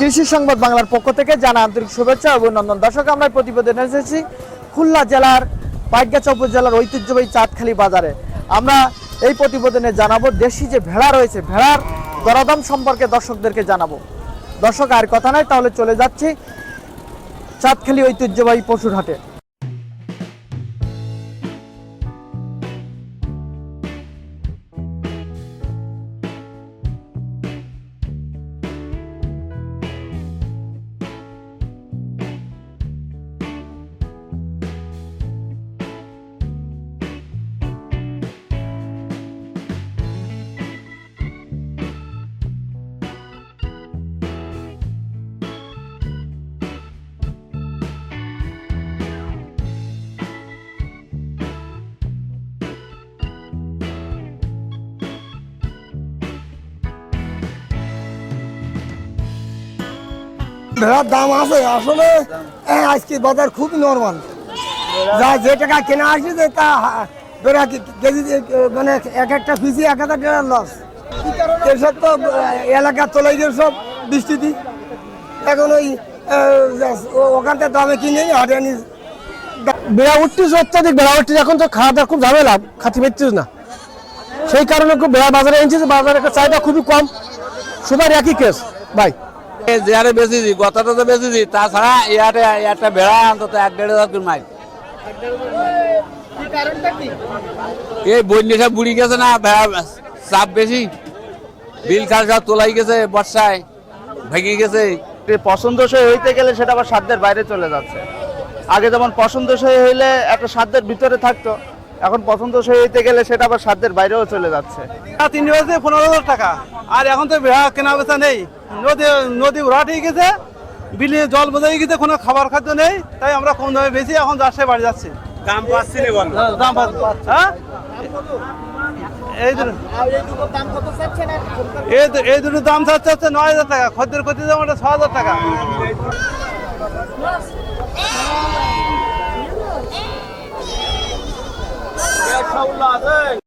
কৃষি সংবাদ বাংলার পক্ষ থেকে জানা আন্তরিক শুভেচ্ছা অভিনন্দন। দর্শক, আমরা প্রতিবেদনে এসেছি খুলনা জেলার, পাইকগাছা উপজেলার ঐতিহ্যবাহী চাঁদখালি বাজারে। আমরা এই প্রতিবেদনে জানাব দেশি যে ভেড়া রয়েছে, ভেড়ার দরদাম সম্পর্কে দর্শকদেরকে জানাব। দর্শক, আর কথা নয় তাহলে চলে যাচ্ছি চাঁদখালি ঐতিহ্যবাহী পশুর হাটে। ভেড়ার দাম আছে আসলে আজকে বাজার খুব নর্মাল যা যে টাকা কেনা আসছে তা বেড়া কেজি মানে এক একটা পিসি এক হাজার টাকার লস এসব তো আহ, এলাকা চলে গেছে সব বৃষ্টিতে। এখন ওই ওখান থেকে দামে কিনে হাটে আনি বেড়া উঠতিস অত্যাধিক বেড়া উঠতিস এখন তো খাওয়া দাওয়া খুব ঝামেলা খাতি পাচ্ছিস না। সেই কারণে খুব বেড়া বাজারে এনেছিস বাজারে চাহিদা খুবই কম। সবার একই কেস ভাই। গতটা তো তাছাড়া ইয়াতে অন্তত এক দেড় হাজার মাইল। এই বন্যা বুড়ি গেছে না চাপ বেশি। বিল খাল সব তোলাই গেছে বর্ষায়, ভেঙে গেছে। পছন্দসই হইতে গেলে সেটা আবার সাধ্যের বাইরে চলে যাচ্ছে। আগে যেমন পছন্দসই হইলে একটা সাধ্যের ভিতরে থাকতো এখন পছন্দসই হইতে গেলে সেটা আবার সাধ্যের বাইরেও চলে যাচ্ছে। তিন বেজে পনেরো হাজার টাকা। আর এখন তো কেনা বেচা নেই। নদী নদী ভরাট হয়ে গেছে বিলে জল বোঝাই গেছে কোনো খাবার খাদ্য নেই তাই আমরা কম দামে বেশি এখন রাজশাহী বাড়ি যাচ্ছি। দাম পাচ্ছি দাম হ্যাঁ? এই দুটো এই দু- দাম চাচ্ছে হচ্ছে নয় হাজার টাকা। খদ্দের করতে যাব ওটা ছ হাজার টাকা। 사울라 아들